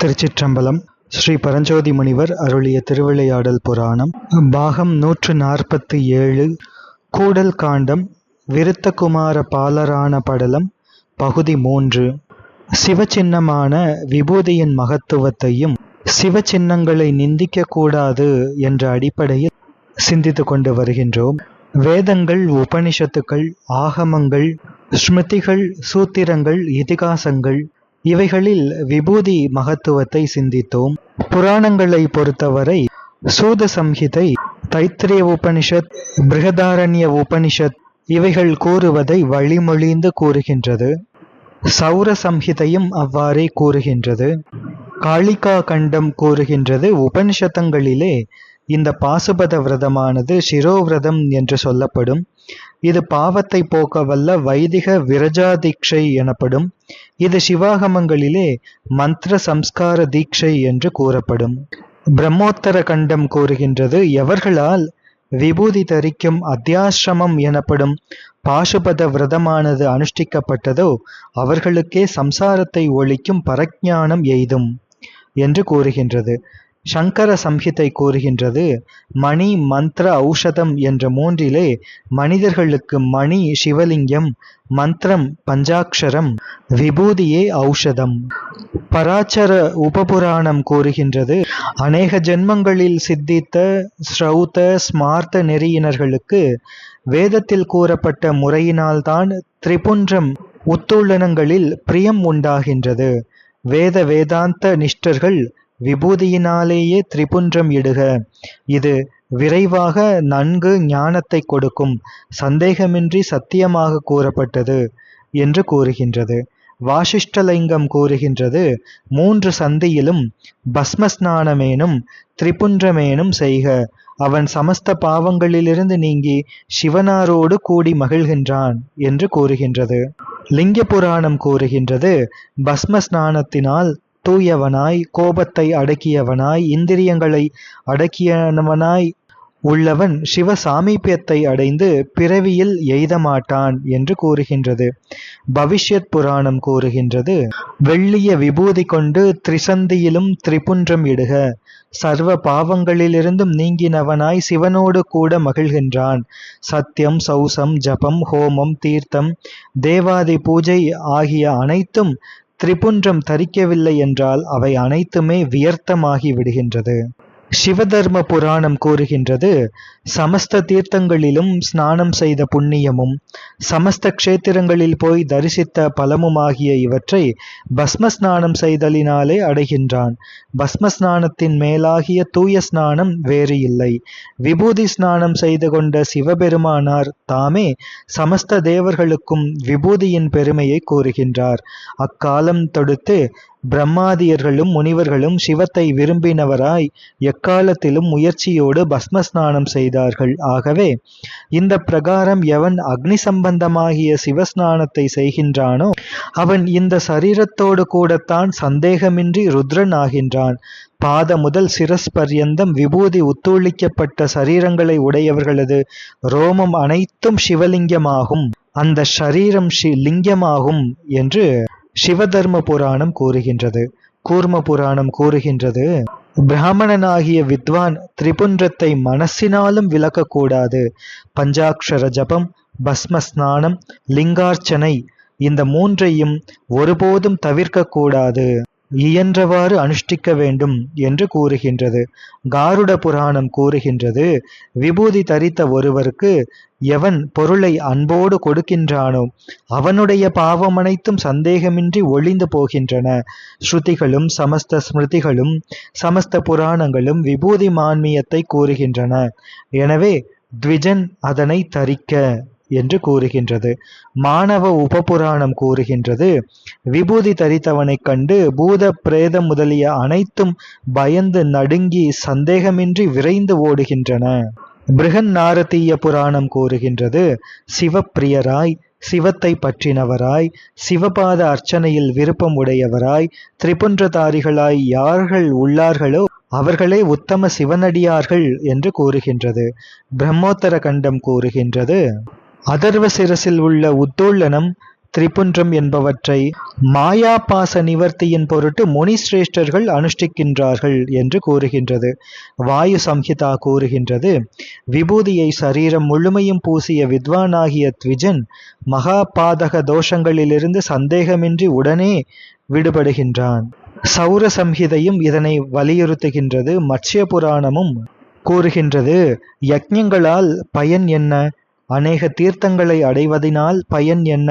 திருச்சிற்றம்பலம் ஸ்ரீ பரஞ்சோதி முனிவர் அருளிய திருவிளையாடல் புராணம். பாகம் நூற்று நாற்பத்தி ஏழு கூடல் காண்டம் விருத்தகுமார பாலரான படலம் பகுதி மூன்று. சிவச்சின்னமான விபூதியின் மகத்துவத்தையும் சிவச்சின்னங்களை நிந்திக்க கூடாது என்ற அடிப்படையில் சிந்தித்து கொண்டு வருகின்றோம். வேதங்கள் உபனிஷத்துக்கள் ஆகமங்கள் ஸ்மிருதிகள் சூத்திரங்கள் இதிகாசங்கள் இவைகளில் விபூதி மகத்துவத்தை சிந்தித்தோம். புராணங்களை பொறுத்தவரை சூத சம்ஹிதை தைத்திரிய உபனிஷத் பிருகதாரண்ய உபனிஷத் இவைகள் கூறுவதை வழிமொழிந்து கூறுகின்றது. சௌர சம்ஹிதையும் அவ்வாறே கூறுகின்றது. காளிகா கண்டம் கூறுகின்றது. உபனிஷத்தங்களிலே இந்த பாசுபத விரதமானது சிரோவிரதம் என்று சொல்லப்படும். இது பாவத்தை போக்க வல்ல வைதிக விரஜா தீட்சை எனப்படும். இது சிவாகமங்களிலே மந்திர சம்ஸ்கார தீட்சை என்று கூறப்படும். பிரம்மோத்தர கண்டம் கூறுகின்றது எவர்களால் விபூதி தரிக்கும் அத்தியாசிரமம் எனப்படும் பாசுபத விரதமானது அனுஷ்டிக்கப்பட்டதோ அவர்களுக்கே சம்சாரத்தை ஒழிக்கும் பரஜானம் எய்தும் என்று கூறுகின்றது. சங்கர சம்ஹிதை கூறுகின்றது மணி மந்திர ஔஷதம் என்ற மூன்றிலே மனிதர்களுக்கு மணி சிவலிங்கம் மந்திரம் பஞ்சாட்சரம் விபூதியே ஔஷதம். பராச்சர உபபுராணம் கூறுகின்றது அநேக ஜென்மங்களில் சித்தித்த ஸ்ரௌத ஸ்மார்த்த நெறியினர்களுக்கு வேதத்தில் கூறப்பட்ட முறையினால்தான் திரிபுன்றம் உத்துள்ளனங்களில் பிரியம் உண்டாகின்றது. வேத வேதாந்த நிஷ்டர்கள் விபூதியினாலேயே திரிபுன்றம் இடுக. இது விரைவாக நன்கு ஞானத்தை கொடுக்கும். சந்தேகமின்றி சத்தியமாக கூறப்பட்டது என்று கூறுகின்றது. வாசிஷ்டலிங்கம் கூறுகின்றது மூன்று சந்தியிலும் பஸ்மஸ்நானமேனும் திரிபுன்றமேனும் செய்க. அவன் சமஸ்த பாவங்களிலிருந்து நீங்கி சிவனாரோடு கூடி மகிழ்கின்றான் என்று கூறுகின்றது. லிங்க புராணம் கூறுகின்றது பஸ்ம ஸ்நானத்தினால் தூயவனாய் கோபத்தை அடக்கியவனாய் இந்திரியங்களை அடக்கியவனாய் உள்ளவன் சிவ சாமீபியத்தை அடைந்து பிறவியில் எய்தமாட்டான் என்று கூறுகின்றது. பவிஷ்யத் புராணம் கூறுகின்றது வெள்ளிய விபூதி கொண்டு திரிசந்தியிலும் திரிபுன்றம் இடுக. சர்வ பாவங்களிலிருந்தும் நீங்கினவனாய் சிவனோடு கூட மகிழ்கின்றான். சத்தியம் சௌசம் ஜபம் ஹோமம் தீர்த்தம் தேவாதி பூஜை ஆகிய அனைத்தும் திரிபுன்றம் தரிக்கவில்லை என்றால் அவை அனைத்துமே வியர்த்தமாகி விடுகின்றது. சிவதர்ம புராணம் கூறுகின்றது. சமஸ்த தீர்த்தங்களிலும் ஸ்நானம் செய்த புண்ணியமும் சமஸ்த க்ஷேத்திரங்களில் போய் தரிசித்த பலமுமாகிய இவற்றை பஸ்ம ஸ்நானம் செய்தலினாலே அடைகின்றான். பஸ்ம ஸ்நானத்தின் மேலாகிய தூய ஸ்நானம் வேறு இல்லை. விபூதி ஸ்நானம் செய்து கொண்ட சிவபெருமானார் தாமே சமஸ்த தேவர்களுக்கும் விபூதியின் பெருமையை கூறுகின்றார். அக்காலம் தொடுத்து பிரம்மாதியர்களும் முனிவர்களும் சிவத்தை விரும்பினவராய் எக்காலத்திலும் முயற்சியோடு பஸ்மஸ்நானம் செய்தார்கள். ஆகவே இந்த பிரகாரம் எவன் அக்னி சம்பந்தமாகிய சிவஸ்நானத்தை செய்கின்றானோ அவன் இந்த சரீரத்தோடு கூடத்தான் சந்தேகமின்றி ருத்ரன் ஆகின்றான் பாத முதல் சிரஸ் பர்யந்தம் விபூதி உத்தூளிக்கப்பட்ட சரீரங்களை உடையவர்களது ரோமம் அனைத்தும் சிவலிங்கமாகும். அந்த ஷரீரம் ஷி லிங்கமாகும் என்று சிவதர்ம புராணம் கூறுகின்றது. கூர்ம புராணம் கூறுகின்றது. பிராமணனாகிய வித்வான் திரிபுன்றத்தை மனசினாலும் விளக்கக்கூடாது. பஞ்சாக்ஷர ஜபம் பஸ்ம ஸ்நானம் லிங்கார்ச்சனை இந்த மூன்றையும் ஒருபோதும் தவிர்க்கக்கூடாது. இயன்றவாறு அனுஷ்டிக்க வேண்டும் என்று கூறுகின்றது. காருட புராணம் கூறுகின்றது. விபூதி தரித்த ஒருவருக்கு எவன் பொருளை அன்போடு கொடுக்கின்றானோ அவனுடைய பாவம் அனைத்தும் சந்தேகமின்றி ஒளிந்து போகின்றன. ஸ்ருதிகளும் சமஸ்த ஸ்மிருதிகளும் சமஸ்த புராணங்களும் விபூதி மான்மியத்தை கூறுகின்றன. எனவே த்விஜன் அதனை தரிக்க என்று கூறுகின்றது. மாணவ உபபுராணம் கூறுகின்றது. விபூதி தரித்தவனைக் கண்டு பூத பிரேதம் முதலிய அனைத்தும் பயந்து நடுங்கி சந்தேகமின்றி விரைந்து ஓடுகின்றன. பிருகன் நாரதீய புராணம் கூறுகின்றது சிவப்பிரியராய் சிவத்தை பற்றினவராய் சிவபாத அர்ச்சனையில் விருப்பம் உடையவராய் திரிபுன்றதாரிகளாய் யார்கள் உள்ளார்களோ அவர்களே உத்தம சிவனடியார்கள் என்று கூறுகின்றது. பிரம்மோத்தர கண்டம் கூறுகின்றது. அதர்வ சிரசில் உள்ள உத்தோள்ளனம் திரிபுன்றம் என்பவற்றை மாயாபாச நிவர்த்தியின் பொருட்டு முனிசிரேஷ்டர்கள் அனுஷ்டிக்கின்றார்கள் என்று கூறுகின்றது. வாயு சம்ஹிதா கூறுகின்றது. விபூதியை சரீரம் முழுமையும் பூசிய வித்வானாகிய த்விஜன் மகா பாதக தோஷங்களிலிருந்து சந்தேகமின்றி உடனே விடுபடுகின்றான். சௌர சம்ஹிதையும் இதனை வலியுறுத்துகின்றது. மத்ய புராணமும் கூறுகின்றது. யக்ஞங்களால் பயன் என்ன? அநேக தீர்த்தங்களை அடைவதினால் பயன் என்ன?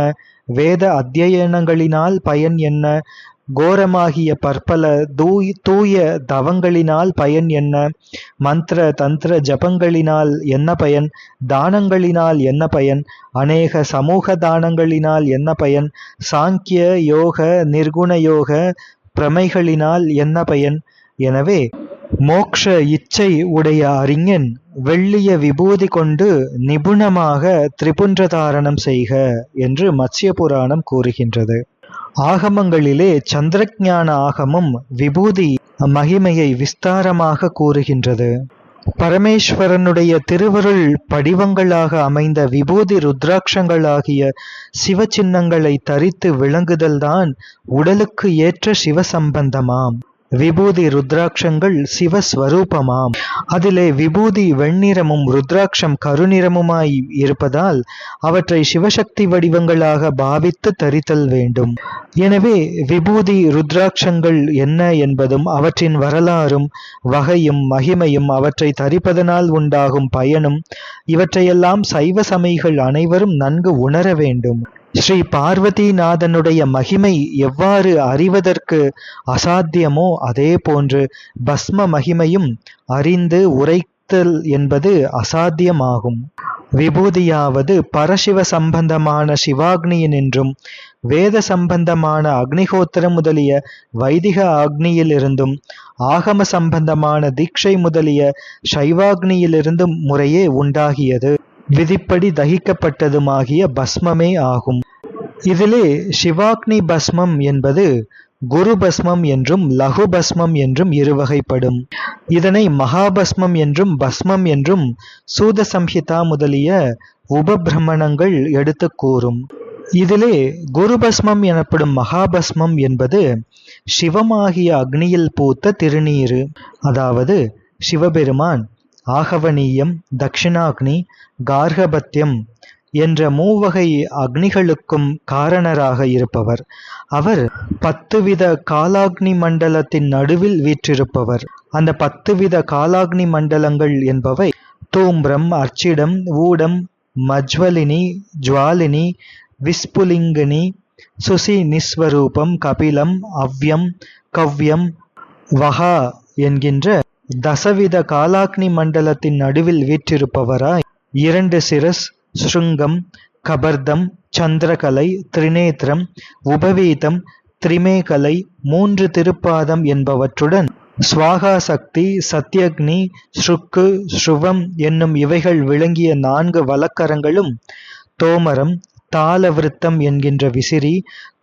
வேத அத்தியனங்களினால் பயன் என்ன? கோரமாகிய பற்பல தூய் தூய தவங்களினால் பயன் என்ன? மந்திர தந்திர ஜபங்களினால் என்ன பயன்? தானங்களினால் என்ன பயன்? அநேக சமூக தானங்களினால் என்ன பயன்? சாங்கிய யோக நிர்குண யோக பிரமைகளினால் என்ன பயன்? எனவே மோக்ஷ இச்சை உடைய அறிஞன் வெள்ளிய விபூதி கொண்டு நிபுணமாக திரிபுன்றதாரணம் செய்க என்று மத்ய புராணம் கூறுகின்றது. ஆகமங்களிலே சந்திரஜான ஆகமும் விபூதி மகிமையை விஸ்தாரமாக கூறுகின்றது. பரமேஸ்வரனுடைய திருவருள் படிவங்களாக அமைந்த விபூதி ருத்ராட்சங்களாகிய சிவ சின்னங்களை தரித்து விளங்குதல்தான் உடலுக்கு ஏற்ற சிவசம்பந்தமாம் விபூதி ருத்ராட்சங்கள் சிவஸ்வரூபமாம். அதிலே விபூதி வெண்ணிறமும் ருத்ராட்சம் கருநிறமுமாய் இருப்பதால் அவற்றை சிவசக்தி வடிவங்களாக பாவித்து தரித்தல் வேண்டும். எனவே விபூதி ருத்ராட்சங்கள் என்ன என்பதும் அவற்றின் வரலாறும் வகையும் மகிமையும் அவற்றை தரிப்பதனால் உண்டாகும் பயனும் இவற்றையெல்லாம் சைவ சமைகள் அனைவரும் நன்கு உணர வேண்டும். ஸ்ரீ பார்வதிநாதனுடைய மகிமை எவ்வாறு அறிவதற்கு அசாத்தியமோ அதே போன்று பஸ்ம மகிமையும் அறிந்து உரைத்தல் என்பது அசாத்தியமாகும். விபூதியாவது பரசிவ சம்பந்தமான சிவாக்னியின் என்றும் வேத சம்பந்தமான அக்னிஹோத்திரம் முதலிய வைதிக அக்னியிலிருந்தும் ஆகம சம்பந்தமான தீட்சை முதலிய சைவாக்னியிலிருந்தும் முறையே உண்டாகியது. விதிப்படி தகிக்கப்பட்டதுமாகிய பஸ்மமே ஆகும். இதிலே சிவாக்னி பஸ்மம் என்பது குரு பஸ்மம் என்றும் லகு பஸ்மம் என்றும் இருவகைப்படும். இதனை மகாபஸ்மம் என்றும் பஸ்மம் என்றும் சூத சம்ஹிதா முதலிய உபபிரமணங்கள் எடுத்து கூறும். இதிலே குருபஸ்மம் எனப்படும் மகாபஸ்மம் என்பது சிவமாகிய அக்னியில் பூத்த திருநீரு அதாவது சிவபெருமான் ஆகவனீயம் தக்ஷிணாக்னி கார்கபத்தியம் என்ற மூவகை அக்னிகளுக்கும் காரணராக இருப்பவர். அவர் பத்துவித காலாக்னி மண்டலத்தின் நடுவில் வீற்றிருப்பவர். அந்த பத்துவித காலாக்னி மண்டலங்கள் என்பவை தூம்ரம் அர்ச்சிடம் ஊடம் மஜ்வலினி ஜுவாலினி விஸ்புலிங்கினி சுசி நிஸ்வரூபம் கபிலம் அவ்யம் கவ்யம் வஹா என்கின்ற தசவித காலாக்னி மண்டலத்தின் நடுவில் வீற்றிருப்பவராய் இரண்டு சிரஸ் ஸ்ருங்கம் கபர்தம் சந்திரகலை திரிநேத்திரம் உபவீதம் திரிமேகலை மூன்று திருப்பாதம் என்பவற்றுடன் ஸ்வாகா சக்தி சத்யக்னி ஸ்ருக்கு ஸ்ருவம் என்னும் இவைகள் விளங்கிய நான்கு வலக்கரங்களும் தோமரம் தாளவிருத்தம் என்கின்ற விசிறி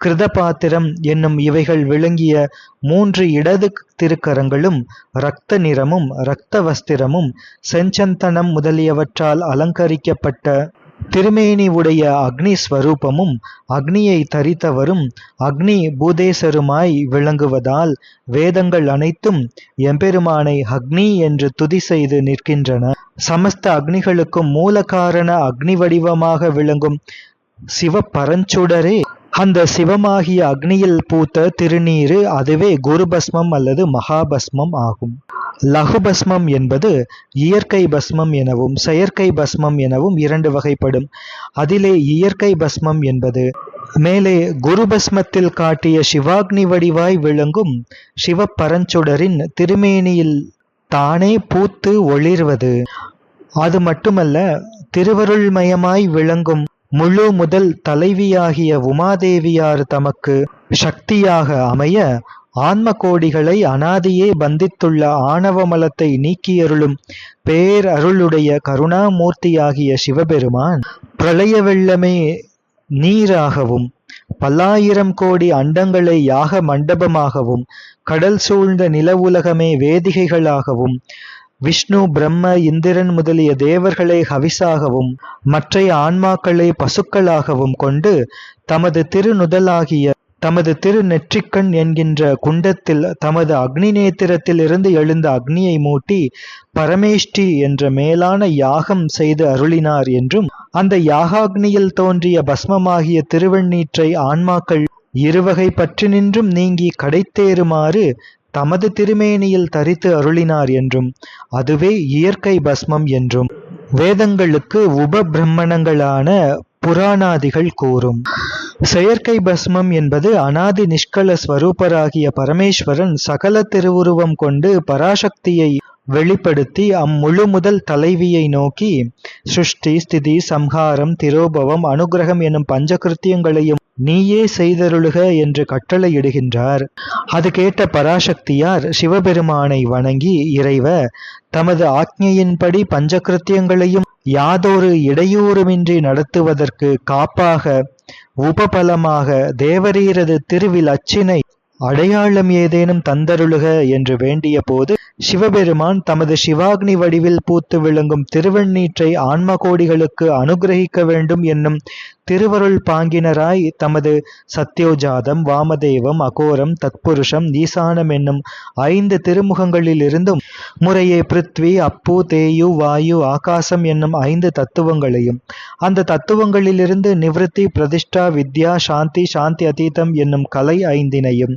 கிருதபாத்திரம் என்னும் இவைகள் விளங்கிய மூன்று இடது திருக்கரங்களும் இரத்த நிறமும் இரத்த வஸ்திரமும் செஞ்சந்தனம் முதலியவற்றால் அலங்கரிக்கப்பட்ட திருமேனி உடைய அக்னி ஸ்வரூபமும் அக்னியை தரித்தவரும் அக்னி பூதேசருமாய் விளங்குவதால் வேதங்கள் அனைத்தும் எம்பெருமானை அக்னி என்று துதி செய்து நிற்கின்றன. சமஸ்த அக்னிகளுக்கும் மூல காரண அக்னி வடிவமாக விளங்கும் சிவபரஞ்சுடரே அந்த சிவமாகிய அக்னியில் பூத்த திருநீரு அதுவே குருபஸ்மம் அல்லது மகாபஸ்மம் ஆகும். லகுபஸ்மம் என்பது இயற்கை பஸ்மம் எனவும் செயற்கை பஸ்மம் எனவும் இரண்டு வகைப்படும். அதிலே இயற்கை பஸ்மம் என்பது மேலே குருபஸ்மத்தில் காட்டிய சிவாக்னி வடிவாய் விளங்கும் சிவபரஞ்சுடரின் திருமேனியில் தானே பூத்து ஒளிர்வது. அது மட்டுமல்ல திருவருள்மயமாய் விளங்கும் முழு முதல் தலைவியாகிய உமாதேவியார் தமக்கு சக்தியாக அமைய ஆன்ம கோடிகளை அனாதியே பந்தித்துள்ள ஆணவ மலத்தை நீக்கியருளும் பேரருளுடைய கருணாமூர்த்தியாகிய சிவபெருமான் பிரளய வெள்ளமே நீராகவும் பல்லாயிரம் கோடி அண்டங்களை யாக மண்டபமாகவும் கடல் சூழ்ந்த நில உலகமே வேதிகைகளாகவும் விஷ்ணு பிரம்ம இந்திரன் முதலிய தேவர்களை ஹவிசாகவும் மற்றைய ஆன்மாக்களை பசுக்களாகவும் கொண்டு தமது திருநுதலாகிய தமது திரு நெற்றிக்கண் என்கின்ற குண்டத்தில் தமது அக்னி நேத்திரத்தில் இருந்து எழுந்த அக்னியை மூட்டி பரமேஷ்டி என்ற மேலான யாகம் செய்து அருளினார் என்றும் அந்த யாகாக்னியில் தோன்றிய பஸ்மமாகிய திருவெண்ணீற்றை ஆன்மாக்கள் இருவகை பற்றி நின்றும் நீங்கி கடைத்தேறுமாறு தமது திருமேனியில் தரித்து அருளினார் என்றும் அதுவே இயற்கை பஸ்மம் என்றும் வேதங்களுக்கு உபபிரம்மணங்களான புராணாதிகள் கூறும். செயற்கை பஸ்மம் என்பது அனாதி நிஷ்கல ஸ்வரூபராகிய பரமேஸ்வரன் சகல திருவுருவம் கொண்டு பராசக்தியை வெளிப்படுத்தி அம்முழு முதல் தலைவியை நோக்கி சிருஷ்டி ஸ்திதி சம்ஹாரம் திரோபவம் அனுகிரகம் எனும் பஞ்சகிருத்தியங்களையும் நீயே செய்தருளுக என்று கட்டளையிடுகின்றார். அது கேட்ட பராசக்தியார் சிவபெருமானை வணங்கி இறைவ தமது ஆக்ஞையின்படி பஞ்சகிருத்தியங்களையும் யாதொரு இடையூறுமின்றி நடத்துவதற்கு காப்பாக உபபலமாக தேவரீரது திருவில் அச்சினை அடையாளம் ஏதேனும் தந்தருளுக என்று வேண்டிய போது சிவபெருமான் தமது சிவாக்னி வடிவில் பூத்து விளங்கும் திருவெண்ணீற்றை ஆன்ம கோடிகளுக்கு அனுகிரகிக்க வேண்டும் என்னும் திருவருள் பாங்கினராய் தமது சத்யோஜாதம் வாமதேவம் அகோரம் தத்புருஷம் ஈசானம் என்னும் ஐந்து திருமுகங்களிலிருந்தும் முறையே பிருத்வி அப்பு தேயு வாயு ஆகாசம் என்னும் ஐந்து தத்துவங்களையும் அந்த தத்துவங்களிலிருந்து நிவிருத்தி பிரதிஷ்டா வித்யா சாந்தி சாந்தி அதீதம் என்னும் கலை ஐந்தினையும்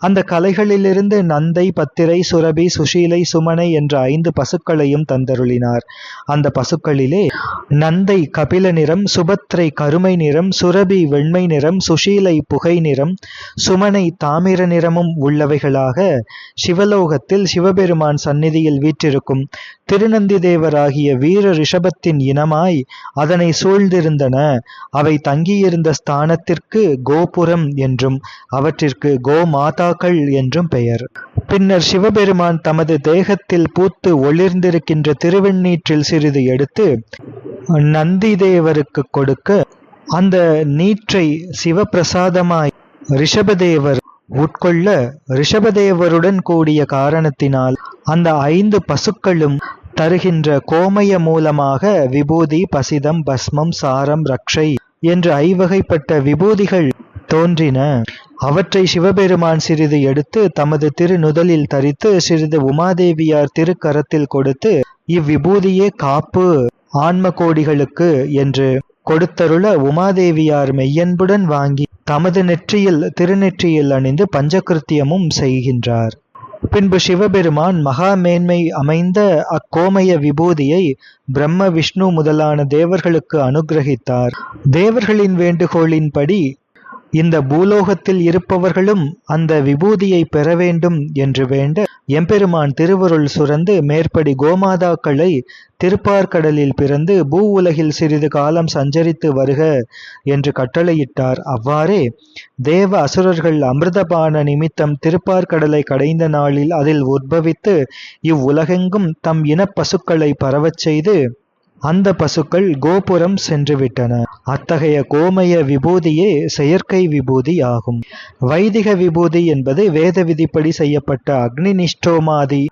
அந்த கலைகளிலிருந்து நந்தை பத்திரை சுரபி சுஷீலை சுமனை என்ற ஐந்து பசுக்களையும் தந்தருளினார். அந்த பசுக்களிலே நந்தை கபில நிறம் சுபத்ரை கருமை நிறம் சுரபி வெண்மை நிறம் சுஷீலை புகை நிறம் சுமனை தாமிர நிறமும் உள்ளவைகளாக சிவலோகத்தில் சிவபெருமான் சந்நிதியில் வீற்றிருக்கும் திருநந்தி தேவராகிய வீர ரிஷபத்தின் இனமாய் அதனை சூழ்ந்திருந்தன. அவை தங்கியிருந்த ஸ்தானத்திற்கு கோபுரம் என்றும் அவற்றிற்கு கோமாதா கோமாதாக்கள் என்றும் பெயர். பின்னர் சிவபெருமான் தமது தேகத்தில் பூத்து ஒளிர்ந்திருக்கின்ற திருவெண்ணீற்றில் சிறிது எடுத்து நந்தி தேவருக்கு கொடுக்க அந்த நீற்றை சிவபிரசாதமாய் ரிஷபதேவர் உட்கொள்ள ரிஷபதேவருடன் கூடிய காரணத்தினால் அந்த ஐந்து பசுக்களும் தருகின்ற கோமய மூலமாக விபூதி பசிதம் பஸ்மம் சாரம் ரக்ஷை என்று ஐவகைப்பட்ட விபூதிகள் தோன்றின. அவற்றை சிவபெருமான் சிறிது எடுத்து தமது திருநுதலில் தரித்து சிறிது உமாதேவியார் திருக்கரத்தில் கொடுத்து இவ்விபூதியே காப்பு ஆன்ம கோடிகளுக்கு என்று கொடுத்தருள உமாதேவியார் மெய்யன்புடன் வாங்கி தமது நெற்றியில் திருநெற்றியில் அணிந்து பஞ்சகிருத்தியமும் செய்கின்றார். பின்பு சிவபெருமான் மகா மேன்மை அமைந்த அக்கோமய விபூதியை பிரம்ம விஷ்ணு முதலான தேவர்களுக்கு அனுகிரகித்தார். தேவர்களின் வேண்டுகோளின்படி இந்த பூலோகத்தில் இருப்பவர்களும் அந்த விபூதியை பெற வேண்டும் என்று வேண்ட எம்பெருமான் திருவருள் சுரந்து மேற்படி கோமாதாக்களை திருப்பார்கடலில் பிறந்து பூ உலகில் சிறிது காலம் சஞ்சரித்து வருக என்று கட்டளையிட்டார். அவ்வாறே தேவ அசுரர்கள் அமிர்தபான நிமித்தம் திருப்பார்கடலை கடைந்த நாளில் அதில் உற்பவித்து இவ்வுலகெங்கும் தம் இனப்பசுக்களை பரவச் செய்து அந்த பசுக்கள் கோபுரம் சென்றுவிட்டன. அத்தகைய கோமய விபூதியே செயற்கை விபூதி ஆகும். வைதிக விபூதி என்பது வேத விதிப்படி செய்யப்பட்ட அக்னி நிஷ்டோமாதி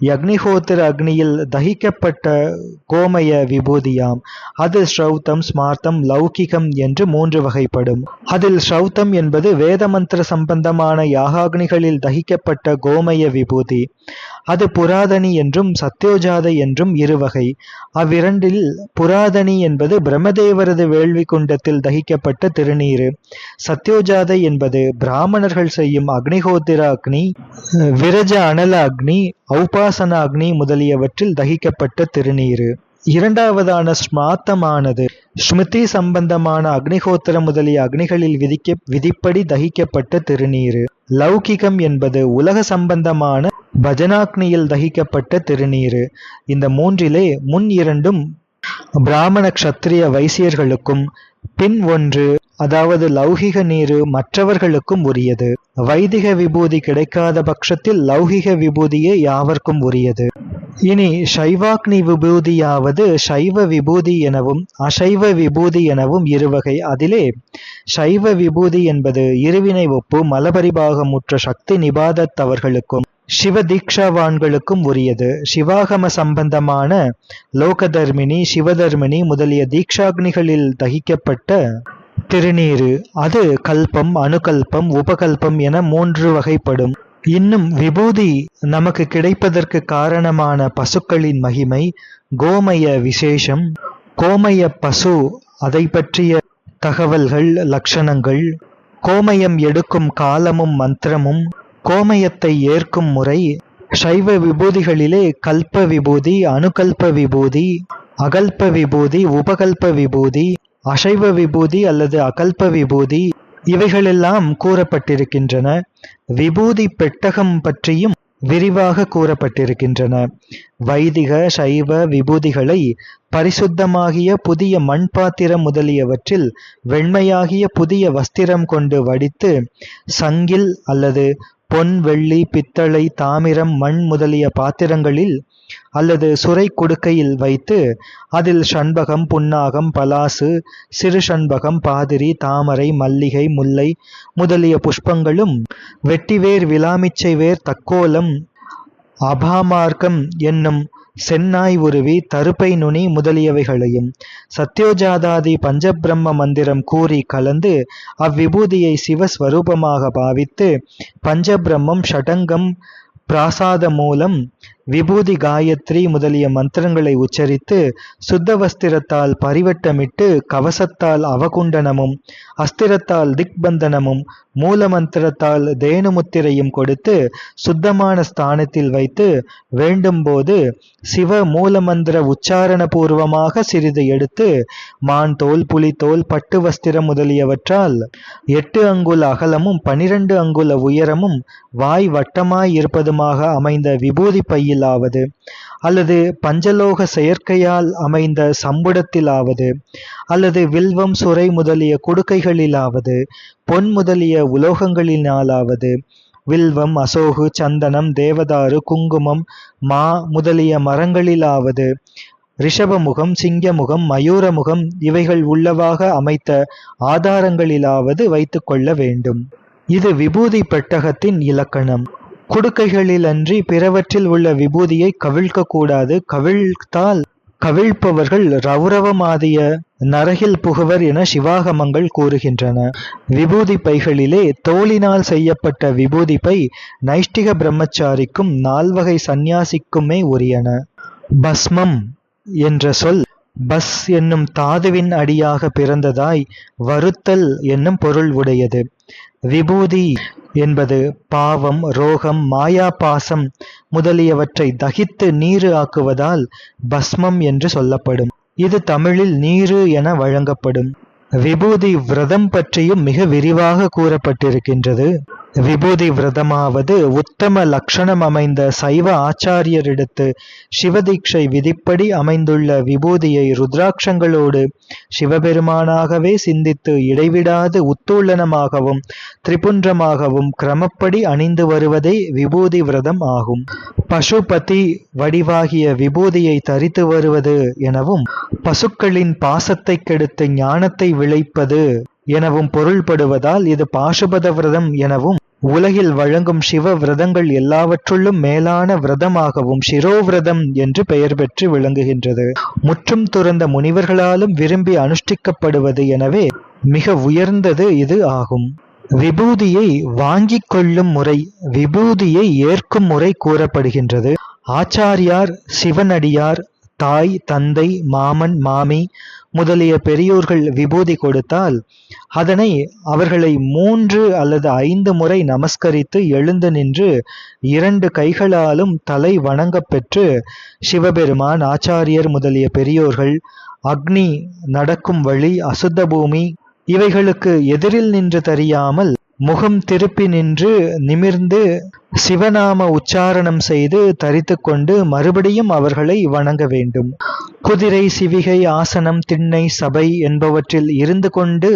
யக்னிஹோத்திர அக்னியில் தகிக்கப்பட்ட கோமய விபூதியாம். அது ஸ்ரௌத்தம் ஸ்மார்த்தம் லௌகிகம் என்று மூன்று வகைப்படும். அதில் ஸ்ரௌத்தம் என்பது வேத மந்திர சம்பந்தமான யாகாக்னிகளில் தகிக்கப்பட்ட கோமய விபூதி. அது புராதனி என்றும் சத்யோஜாதை என்றும் இருவகை அவ்விரண்டில் புராதனி என்பது பிரம்மதேவரது வேள்வி குண்டத்தில் தகிக்கப்பட்ட திருநீரு. சத்யோஜாதை என்பது பிராமணர்கள் செய்யும் அக்னிஹோத்திர அக்னி விரஜ அனல அக்னி ஔபாசன அக்னி முதலியவற்றில் தகிக்கப்பட்ட திருநீரு. இரண்டாவதான ஸ்மாத்தமானது ஸ்மிருதி சம்பந்தமான அக்னிகோத்திர முதலிய அக்னிகளில் விதிக்க விதிப்படி தகிக்கப்பட்ட திருநீரு. லௌகிகம் என்பது உலக சம்பந்தமான பஜனாக்னியில் தகிக்கப்பட்ட திருநீரு. இந்த மூன்றிலே முன் இரண்டும் பிராமண க்ஷத்திரிய வைசியர்களுக்கும் பின் ஒன்று அதாவது லௌகிக நீரு மற்றவர்களுக்கும் உரியது. வைதிக விபூதி கிடைக்காத பட்சத்தில் லௌகிக விபூதியே யாவர்க்கும் உரியது. இனி சைவாக்னி விபூதியாவது சைவ விபூதி எனவும் அசைவ விபூதி எனவும் இருவகை. அதிலே சைவ விபூதி என்பது இருவினை ஒப்பு மலபரிபாகமுற்ற சக்தி நிபாதத்தவர்களுக்கும் சிவ தீக்ஷாவான்களுக்கும் உரியது. சிவாகம சம்பந்தமான லோகதர்மினி சிவதர்மினி முதலிய தீக்ஷாக்னிகளில் தகிக்கப்பட்ட திருநீரு. அது கல்பம் அணுகல்பம் உபகல்பம் என மூன்று வகைப்படும். இன்னும் விபூதி நமக்கு கிடைப்பதற்கு காரணமான பசுக்களின் மகிமை கோமய விசேஷம் கோமய பசு அதை பற்றிய தகவல்கள் லட்சணங்கள் கோமயம் எடுக்கும் காலமும் மந்திரமும் கோமயத்தை ஏற்கும் முறை சைவ விபூதிகளிலே கல்ப விபூதி அணுகல்ப விபூதி அகல்ப விபூதி உபகல்ப விபூதி அசைவ விபூதி அல்லது அகல்ப விபூதி இவைகளெல்லாம் கூறப்பட்டிருக்கின்றன. விபூதி பெட்டகம் பற்றியும் விரிவாக கூறப்பட்டிருக்கின்றன. வைதிக சைவ விபூதிகளை பரிசுத்தமாகிய புதிய மண் பாத்திரம் முதலியவற்றில் வெண்மையாகிய புதிய வஸ்திரம் கொண்டு வடித்து சங்கில் அல்லது பொன் வெள்ளி பித்தளை தாமிரம் மண் முதலிய பாத்திரங்களில் அல்லது சுரை குடுக்கையில் வைத்து அதில் சண்பகம் புன்னாகம் பலாசு சிறு சண்பகம் பாதிரி தாமரை மல்லிகை முல்லை முதலிய புஷ்பங்களும் வெட்டிவேர் விலாமிச்சை வேர் தக்கோலம் அபாமார்க்கம் என்னும் சென்னாய் உருவி தருப்பை நுனி முதலியவைகளையும் சத்யோஜாதாதி பஞ்சபிரம்ம மந்திரம் கூறி கலந்து அவ்விபூதியை சிவஸ்வரூபமாக பாவித்து பஞ்சபிரம்மம் ஷடங்கம் பிராசாத மூலம் விபூதி காயத்ரி முதலிய மந்திரங்களை உச்சரித்து சுத்த வஸ்திரத்தால் பரிவட்டமிட்டு கவசத்தால் அவகுண்டனமும் அஸ்திரத்தால் திக்பந்தனமும் மூல மந்திரத்தால் தேனுமுத்திரையும் கொடுத்து சுத்தமான ஸ்தானத்தில் வைத்து வேண்டும்போது சிவ மூலமந்திர உச்சாரண பூர்வமாக சிறிது எடுத்து மான் தோல் புலித்தோல் பட்டு வஸ்திரம் முதலியவற்றால் எட்டு அங்குல அகலமும் பனிரெண்டு அங்குல உயரமும் வாய் வட்டமாய் இருப்பதுமாக அமைந்த விபூதி பையிலாவது அல்லது பஞ்சலோக செயற்கையால் அமைந்த சம்புடத்திலாவது அல்லது வில்வம் சுரை முதலிய குடுக்கைகளிலாவது பொன் முதலிய உலோகங்களினாலாவது வில்வம் அசோகு சந்தனம் தேவதாரு குங்குமம் மா முதலிய மரங்களிலாவது ரிஷபமுகம் சிங்கமுகம் மயூரமுகம் இவைகள் உள்ளவாக அமைத்த ஆதாரங்களிலாவது வைத்துக்கொள்ள வேண்டும். இது விபூதி பெட்டகத்தின் இலக்கணம். குடுக்கைகளில் அன்றி பிறவற்றில் உள்ள விபூதியை கவிழ்க்கக்கூடாது. கவிழ்த்தால் கவிழ்ப்பவர்கள் ரௌரவமாதிய நரகில் புகுவர் என சிவாகமங்கள் கூறுகின்றன. விபூதி பைகளிலே தோளினால் செய்யப்பட்ட விபூதி பை நைஷ்டிக பிரம்மச்சாரிக்கும் நால்வகை சந்நியாசிக்குமே உரியன. பஸ்மம் என்ற சொல் பஸ் என்னும் தாதுவின் அடியாக பிறந்ததாய் வருத்தல் என்னும் பொருள் உடையது. விபூதி என்பது பாவம் ரோகம் மாயா பாசம் முதலியவற்றை தகித்து நீரு ஆக்குவதால் பஸ்மம் என்று சொல்லப்படும். இது தமிழில் நீரு என வழங்கப்படும். விபூதி விரதம் பற்றியும் மிக விரிவாக கூறப்பட்டிருக்கின்றது. விபூதி விரதமாவது உத்தம லக்ஷணம் அமைந்த சைவ ஆச்சாரியரிடத்து சிவதீட்சை விதிப்படி அமைந்துள்ள விபூதியை ருத்ராட்சங்களோடு சிவபெருமானாகவே சிந்தித்து இடைவிடாது உத்தூளனமாகவும் திரிபுன்றமாகவும் கிரமப்படி அணிந்து வருவதே விபூதி விரதம் ஆகும். பசுபதி வடிவாகிய விபூதியை தரித்து வருவது எனவும் பசுக்களின் பாசத்தை கெடுத்து ஞானத்தை விளைப்பது எனவும் பொருள்படுவதால் இது பாசுபத விரதம் எனவும் உலகில் வழங்கும் சிவ விரதங்கள் எல்லாவற்றுள்ளும் மேலான விரதமாகவும் சிரோவிரதம் என்று பெயர் பெற்று விளங்குகின்றது. முற்றும் துறந்த முனிவர்களாலும் விரும்பி அனுஷ்டிக்கப்படுவது எனவே மிக உயர்ந்தது இது ஆகும். விபூதியை வாங்கிக் கொள்ளும் முறை விபூதியை ஏற்கும் முறை கூறப்படுகின்றது. ஆச்சாரியார் சிவனடியார் தாய் தந்தை மாமன் மாமி முதலிய பெரியோர்கள் விபூதி கொடுத்தால் அதனை அவர்களை மூன்று அல்லது ஐந்து முறை நமஸ்கரித்து எழுந்து நின்று இரண்டு கைகளாலும் தலை வணங்கப் பெற்று சிவபெருமான் ஆச்சாரியர் முதலிய பெரியோர்கள் அக்னி நடக்கும் வழி அசுத்த பூமி இவைகளுக்கு எதிரில் நின்று தெரியாமல் முகம் திருப்பி நின்று நிமிர்ந்து சிவநாம உச்சாரணம் செய்து தரித்து கொண்டு மறுபடியும் அவர்களை வணங்க வேண்டும். குதிரை சிவிகை ஆசனம் திண்ணை சபை என்பவற்றில் இருந்து கொண்டு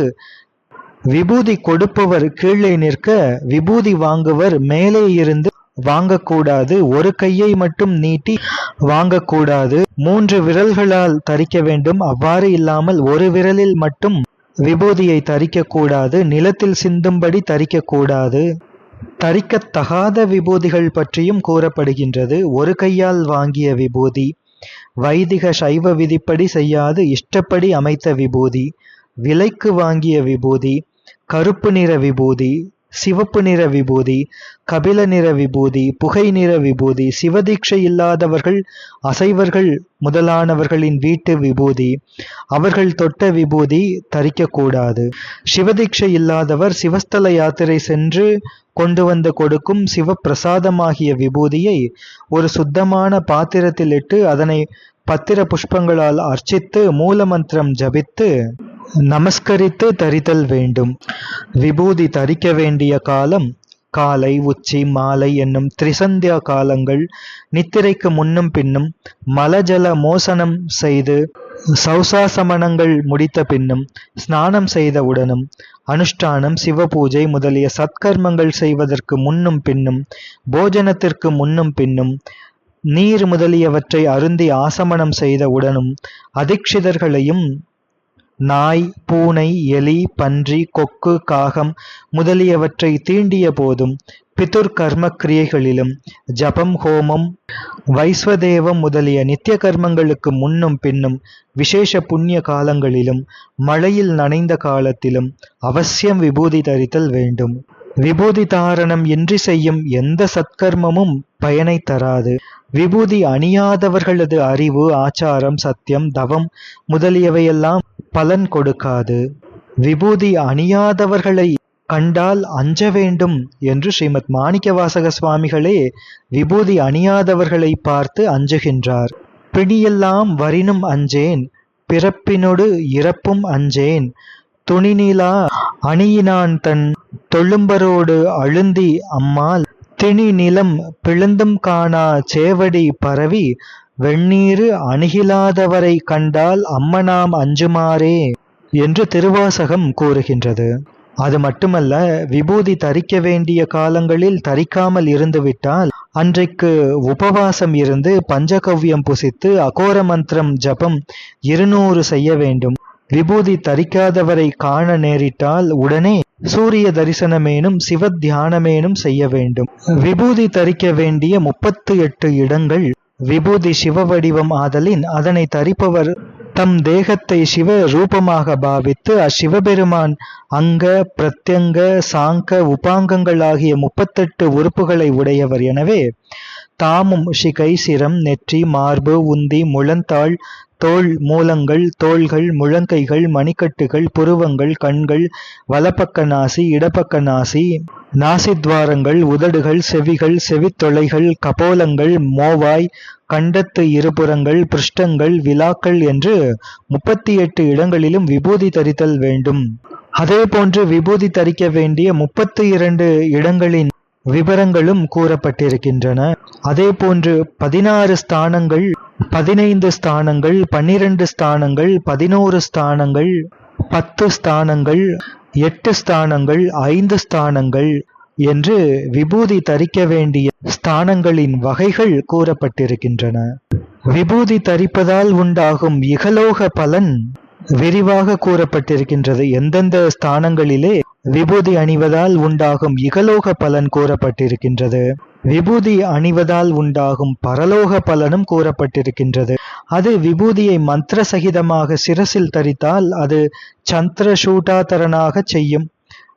விபூதி கொடுப்பவர் கீழே நிற்க விபூதி வாங்குவர் மேலே இருந்து வாங்கக்கூடாது. ஒரு கையை மட்டும் நீட்டி வாங்கக்கூடாது. மூன்று விரல்களால் தரிக்க வேண்டும். அவ்வாறு இல்லாமல் ஒரு விரலில் மட்டும் விபூதியை தரிக்கக்கூடாது. நிலத்தில் சிந்தும்படி தரிக்கக்கூடாது. தரிக்கத்தகாத விபூதிகள் பற்றியும் கூறப்படுகின்றது. ஒரு கையால் வாங்கிய விபூதி. வைதிக சைவ விதிப்படி செய்யாது இஷ்டப்படி அமைத்த விபூதி விலைக்கு வாங்கிய விபூதி கருப்பு நிற விபூதி சிவப்பு நிற விபூதி கபில நிற விபூதி புகை நிற விபூதி சிவதீட்சை இல்லாதவர்கள் அசைவர்கள் முதலானவர்களின் வீட்டு விபூதி அவர்கள் தொட்ட விபூதி தரிக்கக்கூடாது. சிவதீட்சை இல்லாதவர் சிவஸ்தல யாத்திரை சென்று கொண்டு வந்து கொடுக்கும் சிவப்பிரசாதமாகிய விபூதியை ஒரு சுத்தமான பாத்திரத்தில் இட்டு அதனை பத்திர புஷ்பங்களால் அர்ச்சித்து மூலமந்திரம் ஜபித்து நமஸ்கரித்து தரித்தல் வேண்டும். விபூதி தரிக்க வேண்டிய காலம் காலை உச்சி மாலை என்னும் திரிசந்தியா காலங்கள். நித்திரைக்கு முன்னும் பின்னும் மலஜல மோசனம் செய்து சௌசாசமனங்கள் முடித்த பின்னும் ஸ்நானம் செய்த உடனும் அனுஷ்டானம் சிவபூஜை முதலிய சத்கர்மங்கள் செய்வதற்கு முன்னும் பின்னும் போஜனத்திற்கு முன்னும் பின்னும் நீர் முதலியவற்றை அருந்தி ஆசமனம் செய்த உடனும் அதிக்ஷிதர்களையும் நாய் பூனை எலி பன்றி கொக்கு காகம் முதலியவற்றை தீண்டிய போதும் பிதுர் கர்ம கிரியைகளிலும் ஜபம் ஹோமம் வைஸ்வதேவம் முதலிய நித்திய கர்மங்களுக்கு முன்னும் பின்னும் விசேஷ புண்ணிய காலங்களிலும் மழையில் நனைந்த காலத்திலும் அவசியம் விபூதி தரித்தல் வேண்டும். விபூதி தாரணம் இன்றி செய்யும் எந்த சத்கர்மமும் பயனை தராது. விபூதி அணியாதவர்களது அறிவு ஆச்சாரம் சத்தியம் தவம் முதலியவையெல்லாம் பலன் கொடுக்காது. விபூதி அணியாதவர்களை கண்டால் அஞ்ச வேண்டும் என்று ஸ்ரீமத் மாணிக்கவாசக சுவாமிகளே விபூதி அணியாதவர்களை பார்த்து அஞ்சுகின்றார். பிணியெல்லாம் வரினும் அஞ்சேன் பிறப்பினொடு இறப்பும் அஞ்சேன். துணிநிலா அணியினான் தன் தொழும்பரோடு அழுந்தி அம்மாள் திணி நிலம் பிளந்தும் காணா சேவடி பரவி வெண்ணீரு அணுகிலாதவரை கண்டால் அம்மனாம் அஞ்சுமாறே என்று திருவாசகம் கூறுகின்றது. அது மட்டுமல்ல விபூதி தரிக்க வேண்டிய காலங்களில் தரிக்காமல் இருந்துவிட்டால் அன்றைக்கு உபவாசம் இருந்து பஞ்சகவ்யம் புசித்து அகோர மந்திரம் ஜபம் இருநூறு செய்ய வேண்டும். விபூதி தரிக்காதவரை காண நேரிட்டால் உடனே சூரிய தரிசனமேனும் சிவ தியானமேனும் செய்ய வேண்டும். விபூதி தரிக்க வேண்டிய முப்பத்து எட்டு இடங்கள் விபூதி சிவ வடிவம் ஆதலின் அதனை தரிப்பவர் தம் தேகத்தை சிவ ரூபமாக பாவித்து அச்சிவபெருமான் அங்க பிரத்யங்க சாங்க உபாங்கங்கள் ஆகிய முப்பத்தெட்டு உறுப்புகளை உடையவர். எனவே தாமும் சிகை சிரம் நெற்றி மார்பு உந்தி முழந்தாள் தோள் மூலங்கள் தோள்கள் முழங்கைகள் மணிக்கட்டுகள் புருவங்கள் கண்கள் வலப்பக்க நாசி இடப்பக்க நாசி நாசித்வாரங்கள் உதடுகள் செவிகள் செவித்தொலைகள் கபோலங்கள் மோவாய் கண்டத்து இருபுறங்கள் பிருஷ்டங்கள் விழாக்கள் என்று முப்பத்தி எட்டு இடங்களிலும் விபூதி தரித்தல் வேண்டும். அதே போன்று விபூதி தரிக்க வேண்டிய முப்பத்தி இரண்டு இடங்களின் விவரங்களும் கூறப்பட்டிருக்கின்றன. அதே போன்று பதினாறு ஸ்தானங்கள் பதினைந்து ஸ்தானங்கள் பன்னிரண்டு ஸ்தானங்கள் பதினோரு ஸ்தானங்கள் பத்து ஸ்தானங்கள் எட்டு ஸ்தானங்கள் ஐந்து ஸ்தானங்கள் என்று விபூதி தரிக்க வேண்டிய ஸ்தானங்களின் வகைகள் கூறப்பட்டிருக்கின்றன. விபூதி தரிப்பதால் உண்டாகும் இகலோக பலன் விரிவாக கூறப்பட்டிருக்கின்றது. எந்தெந்த ஸ்தானங்களிலே விபூதி அணிவதால் உண்டாகும் இகலோக பலன் கூறப்பட்டிருக்கின்றது. விபூதி அணிவதால் உண்டாகும் பரலோக பலனும் கூறப்பட்டிருக்கின்றது. அது விபூதியை மந்திர சகிதமாக சிரசில் தரித்தால் அது சந்திர சூட்டாதரனாக செய்யும்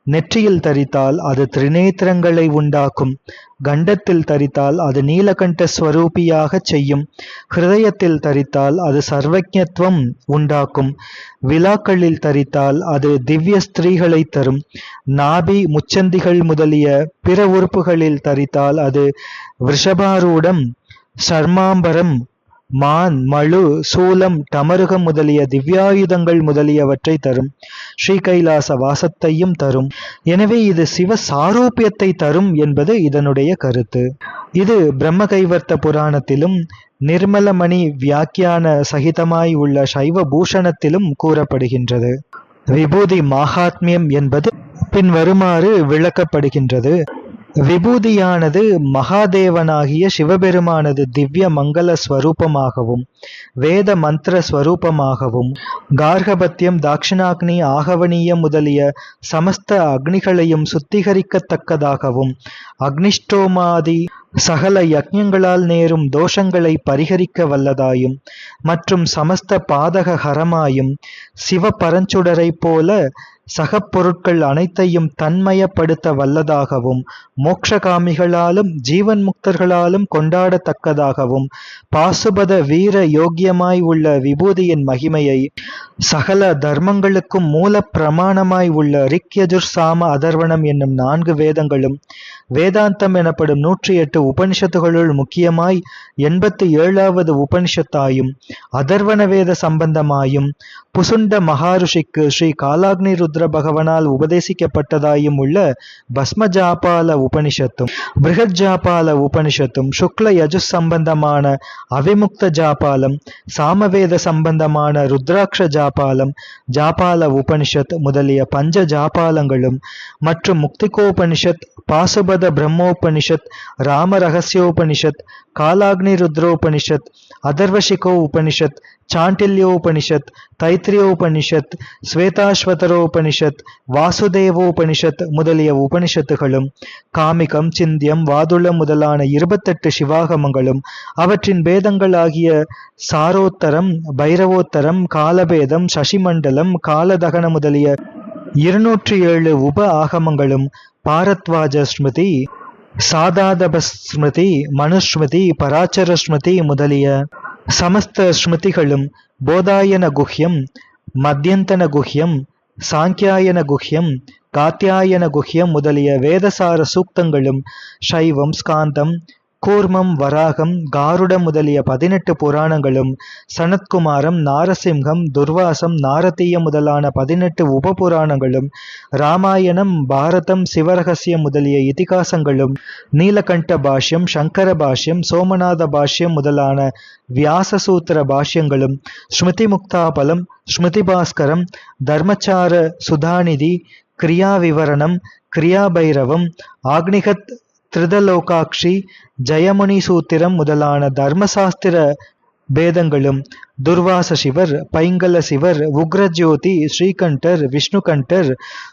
நெற்றியில் தரித்தால் அது திரிநேத்திரங்களை உண்டாக்கும். கண்டத்தில் தரித்தால் அது நீலகண்ட ஸ்வரூபியாக செய்யும். ஹிருதயத்தில் தரித்தால் அது சர்வஜத்வம் உண்டாக்கும். விழாக்களில் தரித்தால் அது திவ்ய ஸ்திரீகளை தரும். நாபி முச்சந்திகள் முதலிய பிற உறுப்புகளில் தரித்தால் அது விஷபாரூடம் சர்மாம்பரம் மான் மழு சூலம் டமருகம் முதலிய திவ்யாயுதங்கள் முதலியவற்றை தரும். ஸ்ரீ கைலாச வாசத்தையும் தரும். எனவே இது சிவ சாரூபியத்தை தரும் என்பது இதனுடைய கருத்து. இது பிரம்ம கைவர்த்த புராணத்திலும் நிர்மலமணி வியாக்கியான சகிதமாய் உள்ள சைவ பூஷணத்திலும் கூறப்படுகின்றது. விபூதி மாகாத்மியம் என்பது பின் வருமாறு விளக்கப்படுகின்றது. விபூதியானது மகாதேவனாகிய சிவபெருமானது திவ்ய மங்கள ஸ்வரூபமாகவும் வேத மந்திர ஸ்வரூபமாகவும் கார்கபத்தியம் தாட்சிணாக்னி ஆகவனீயம் முதலிய சமஸ்த அக்னிகளையும் சுத்திகரிக்கத்தக்கதாகவும் அக்னிஷ்டோமாதி சகல யக்ஞங்களால் நேரும் தோஷங்களை பரிகரிக்க வல்லதாயும் மற்றும் சமஸ்த பாதக ஹரமாயும் சிவ பரஞ்சுடரைப் போல சகப்பொருட்கள் அனைத்தையும் தன்மயப்படுத்த வல்லதாகவும் மோட்சகாமிகளாலும் ஜீவன் முக்தர்களாலும் கொண்டாடத்தக்கதாகவும் பாசுபத வீர யோக்கியமாய் உள்ள விபூதியின் மகிமையை சகல தர்மங்களுக்கும் மூல பிரமாணமாய் உள்ள ரிக்யஜுர் சாம அதர்வணம் என்னும் நான்கு வேதங்களும் வேதாந்தம் எனப்படும் நூற்றி எட்டு உபனிஷத்துகளுள் முக்கியமாய் எண்பத்தி ஏழாவது உபனிஷத்தாயும் அதர்வன வேத சம்பந்தமாயும் புசுண்ட மகாருஷிக்கு ஸ்ரீ காலாக்னி ருத்ர பகவனால் உபதேசிக்கப்பட்டதாயும் உள்ள பஸ்மஜாபால உபனிஷத்தும் பிருகத் ஜாபால உபனிஷத்தும் சுக்ல யஜுஸ் சம்பந்தமான அவிமுக்த ஜாபாலம் சாமவேத சம்பந்தமான ருத்ராட்ச ஜாபாலம் ஜாபால உபனிஷத் முதலிய பஞ்ச ஜாபாலங்களும் மற்றும் முக்திகோபனிஷத் பாசுபத பிரம்மோபனிஷத் ராம ரகசியோபனிஷத் காலாக்னி ருத்ரோபனிஷத் அதர்வசிகோ உபனிஷத் சாண்டில்யோபனிஷத் தைத்திரியோபனிஷத் ஸ்வேதாஸ்வதரோபனிஷத் வாசுதேவோபனிஷத் முதலிய உபனிஷத்துகளும் காமிகம் சிந்தியம் வாதுளம் முதலான இருபத்தெட்டு சிவாகமங்களும் அவற்றின் பேதங்களாகிய சாரோத்தரம் பைரவோத்தரம் காலபேதம் சசிமண்டலம் காலதகன முதலிய இருநூற்றி ஏழு உப ஆகமங்களும் பாரத்வாஜ ஸ்மிருதி சாதாதப ஸ்மிருதி மனுஸ்மிருதி பராச்சர ஸ்மிருதி முதலிய சமஸ்த ஸ்மிருதிகளும் போதாயன குஹ்யம் மத்தியந்தன குஹ்யம் சாங்கியாயன குஹ்யம் காத்தியாயன குஹ்யம் முதலிய வேதசார சூக்தங்களும் சைவம் ஸ்காந்தம் கூர்மம் வராகம் காருடம் முதலிய பதினெட்டு புராணங்களும் சனத்குமாரம் நாரசிம்ஹம் துர்வாசம் நாரதீய முதலான பதினெட்டு உபபுராணங்களும் ராமாயணம் பாரதம் சிவரகசியம் முதலிய இதிகாசங்களும் நீலகண்ட பாஷ்யம் சங்கர பாஷ்யம் சோமநாத பாஷ்யம் முதலான வியாசசூத்திர பாஷ்யங்களும் ஸ்மிருதி முக்தாபலம் ஸ்மிருதி பாஸ்கரம் தர்மச்சார சுதாநிதி கிரியா விவரணம் கிரியாபைரவம் ஆக்னிகத் திருதலோகாக்ஷி ஜெயமுனி சூத்திரம் முதலான தர்மசாஸ்திர பேதங்களும் துர்வாச சிவர் பைங்கல சிவர் உக்ரஜோதி ஸ்ரீகண்டர் விஷ்ணுகண்டர்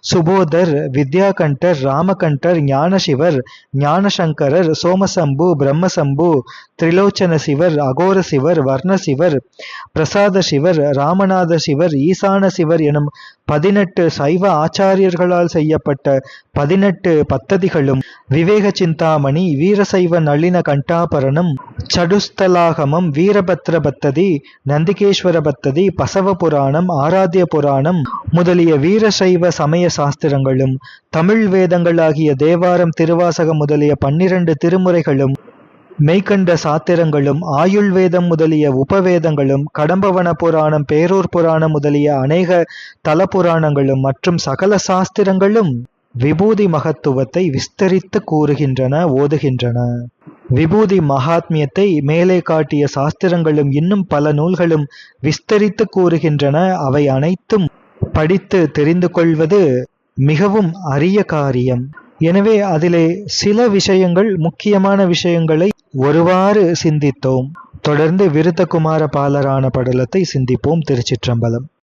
சுபோதர் வித்யாகண்டர் ராமகண்டர் ஞானசிவர் ஞானசங்கரர் சோமசம்பு பிரம்மசம்பு திரிலோச்சன சிவர் அகோர சிவர் வர்ண சிவர் பிரசாத சிவர் ராமநாத சிவர் ஈசான சிவர் எனும் பதினெட்டு சைவ ஆச்சாரியர்களால் செய்யப்பட்ட பதினெட்டு பத்ததிகளும் விவேக சிந்தாமணி வீரசைவ நளின கண்டாபரணம் சடுஸ்தலாகமம் வீரபத்ர பத்ததி நந்திகேஸ்வர பத்ததி பசவ புராணம் ஆராத்திய புராணம் முதலிய வீரசைவ சமய சாஸ்திரங்களும் தமிழ் வேதங்களாகிய தேவாரம் திருவாசகம் முதலிய பன்னிரண்டு திருமுறைகளும் மெய்கண்ட சாத்திரங்களும் ஆயுள் வேதம் முதலிய உபவேதங்களும் கடம்பவன புராணம் பேரூர் புராணம் முதலிய அநேக தல புராணங்களும் மற்றும் சகல சாஸ்திரங்களும் விபூதி மகத்துவத்தை விஸ்தரித்து கூறுகின்றன ஓதுகின்றன. விபூதி மகாத்மியத்தை மேலே காட்டிய சாஸ்திரங்களும் இன்னும் பல நூல்களும் விஸ்தரித்து கூறுகின்றன. அவை அனைத்தும் படித்து தெரிந்து கொள்வது மிகவும் அரிய காரியம். எனவே அதிலே சில விஷயங்கள் முக்கியமான விஷயங்களை ஒருவாறு சிந்தித்தோம். தொடர்ந்து விருத்தகுமார பாலரான படலத்தை சிந்திப்போம். திருச்சிற்றம்பலம்.